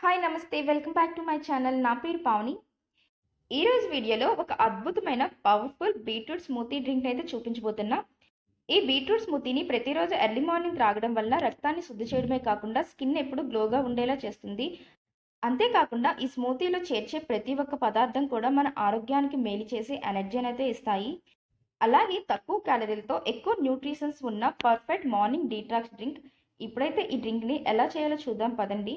Hi నమస్తే. Welcome back to my channel. నా పేరు పావని. ఈరోజు వీడియోలో ఒక అద్భుతమైన పవర్ఫుల్ బీట్రూట్ స్మూతీ డ్రింక్ అయితే చూపించబోతున్నా. ఈ బీట్రూట్ స్మూతీని ప్రతిరోజు ఎర్లీ మార్నింగ్ త్రాగడం వల్ల రక్తాన్ని శుద్ధి చేయడమే కాకుండా స్కిన్ ఎప్పుడు గ్లోగా ఉండేలా చేస్తుంది. అంతేకాకుండా ఈ స్మూతీలో చేర్చే ప్రతి ఒక్క పదార్థం కూడా మన ఆరోగ్యానికి మేలు చేసి ఎనర్జీని అయితే ఇస్తాయి. అలాగే తక్కువ క్యాలరీలతో ఎక్కువ న్యూట్రిషన్స్ ఉన్న పర్ఫెక్ట్ మార్నింగ్ డీటాక్స్ డ్రింక్. ఇప్పుడైతే ఈ డ్రింక్ని ఎలా చేయాలో చూద్దాం. పదండి.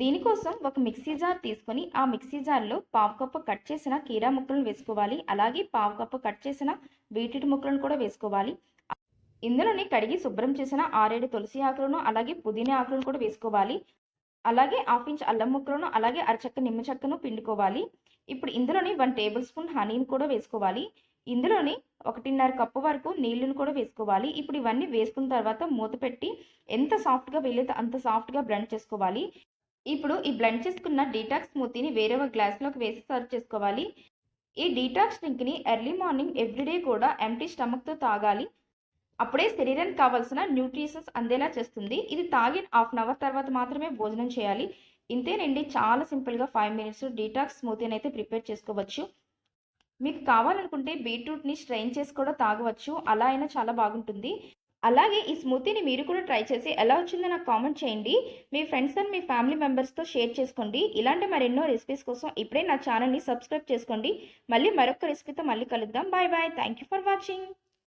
దీనికోసం ఒక మిక్సీ జార్ తీసుకొని ఆ మిక్సీ జార్లో పావు కప్పు కట్ చేసిన కీరా ముక్కలను వేసుకోవాలి. అలాగే పావు కప్పు కట్ చేసిన బీట్రూట్ ముక్కలను కూడా వేసుకోవాలి. ఇందులోని కడిగి శుభ్రం చేసిన ఆరేడు తులసి ఆకులను అలాగే పుదీనా ఆకులను కూడా వేసుకోవాలి. అలాగే హాఫ్ ఇంచ్ అల్లం ముక్కలను అలాగే అరచక్క నిమ్మ చెక్కను పిండుకోవాలి. ఇప్పుడు ఇందులోని వన్ టేబుల్ స్పూన్ హనీని కూడా వేసుకోవాలి. ఇందులోని ఒకటిన్నర కప్పు వరకు నీళ్ళను కూడా వేసుకోవాలి. ఇప్పుడు ఇవన్నీ వేసుకున్న తర్వాత మూత పెట్టి ఎంత సాఫ్ట్గా వీలైతే అంత సాఫ్ట్గా బ్లెండ్ చేసుకోవాలి. ఇప్పుడు ఈ బ్లెండ్ చేసుకున్న డీటాక్స్ స్మూతీని వేరే ఒక గ్లాస్లోకి వేసి సర్వ్ చేసుకోవాలి. ఈ డీటాక్స్ డ్రింక్ని ఎర్లీ మార్నింగ్ ఎవ్రీడే కూడా ఎంటీ స్టమక్తో తాగాలి. అప్పుడే శరీరానికి కావాల్సిన న్యూట్రిషన్స్ అందేలా చేస్తుంది. ఇది తాగిన హాఫ్ అన్ అవర్ తర్వాత మాత్రమే భోజనం చేయాలి. ఇంతేనండి చాలా సింపుల్గా ఫైవ్ మినిట్స్ డీటాక్స్ స్మూతీని అయితే ప్రిపేర్ చేసుకోవచ్చు. మీకు కావాలనుకుంటే బీట్రూట్ని స్ట్రెయిన్ చేసి కూడా తాగవచ్చు. అలా అయినా చాలా బాగుంటుంది. అలాగే ఈ స్మూతీని మీరు కూడా ట్రై చేసి ఎలా వచ్చిందో నాకు కామెంట్ చేయండి. మీ ఫ్రెండ్స్ అండ్ మీ ఫ్యామిలీ మెంబర్స్తో షేర్ చేసుకోండి. ఇలాంటి మరెన్నో రెసిపీస్ కోసం ఇప్పుడే నా ఛానల్ని సబ్స్క్రైబ్ చేసుకోండి. మళ్ళీ మరొక రెసిపీతో మళ్ళీ కలుద్దాం. Bye bye. Thank you for watching.